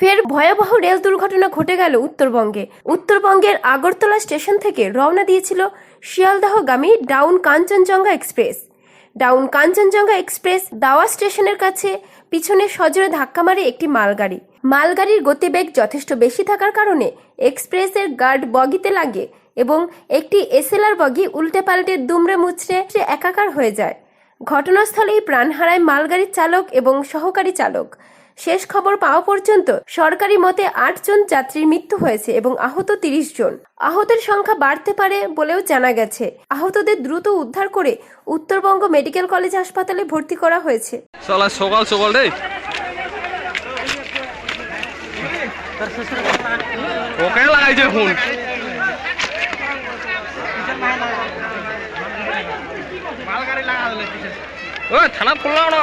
ফের ভয়াবহ রেল দুর্ঘটনা ঘটে গেল উত্তরবঙ্গে। উত্তরবঙ্গের আগরতলা স্টেশন থেকে রওনা দিয়েছিল শিয়ালদাহগামী down Kanchenjunga express. Down Kanchenjunga express দাওয়া স্টেশনের কাছে পিছনে সজোরে ধাক্কা মারে একটি মালগাড়ি। মালগাড়ির গতিবেগ যথেষ্ট বেশি থাকার কারণে এক্সপ্রেসের গার্ড বগিতে লাগে এবং একটি এসএলআর বগি উল্টে পাল্টে দুমড়ে মুচড়ে সে একাকার হয়ে যায়। ঘটনাস্থলেই প্রাণ হারায় মালগাড়ির চালক এবং সহকারী চালক। শেষ খবর পাওয়া পর্যন্ত সরকারি মতে আটজন যাত্রীর মৃত্যু হয়েছে এবং আহত তিরিশ জন। আহতের সংখ্যা বাড়তে পারে বলেও জানা গেছে। আহতদের দ্রুত উদ্ধার করে উত্তরবঙ্গ মেডিকেল কলেজ হাসপাতালে ভর্তি করা হয়েছে। সকাল সকাল থানা খুললাম না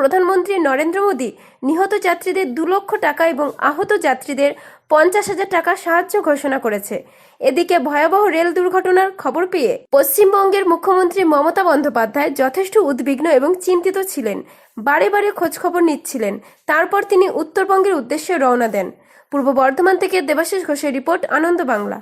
প্রধানমন্ত্রী নরেন্দ্র মোদী নিহত যাত্রীদের দু লক্ষ টাকা এবং আহত যাত্রীদের পঞ্চাশ হাজার টাকা সাহায্য ঘোষণা করেছে। এদিকে ভয়াবহ রেল দুর্ঘটনার খবর পেয়ে পশ্চিমবঙ্গের মুখ্যমন্ত্রী মমতা বন্দ্যোপাধ্যায় যথেষ্ট উদ্বিগ্ন এবং চিন্তিত ছিলেন। বারে বারে খোঁজখবর নিচ্ছিলেন। তারপর তিনি উত্তরবঙ্গের উদ্দেশ্যে রওনা দেন। পূর্ব বর্ধমান থেকে দেবাশিস ঘোষের রিপোর্ট আনন্দ বাংলা।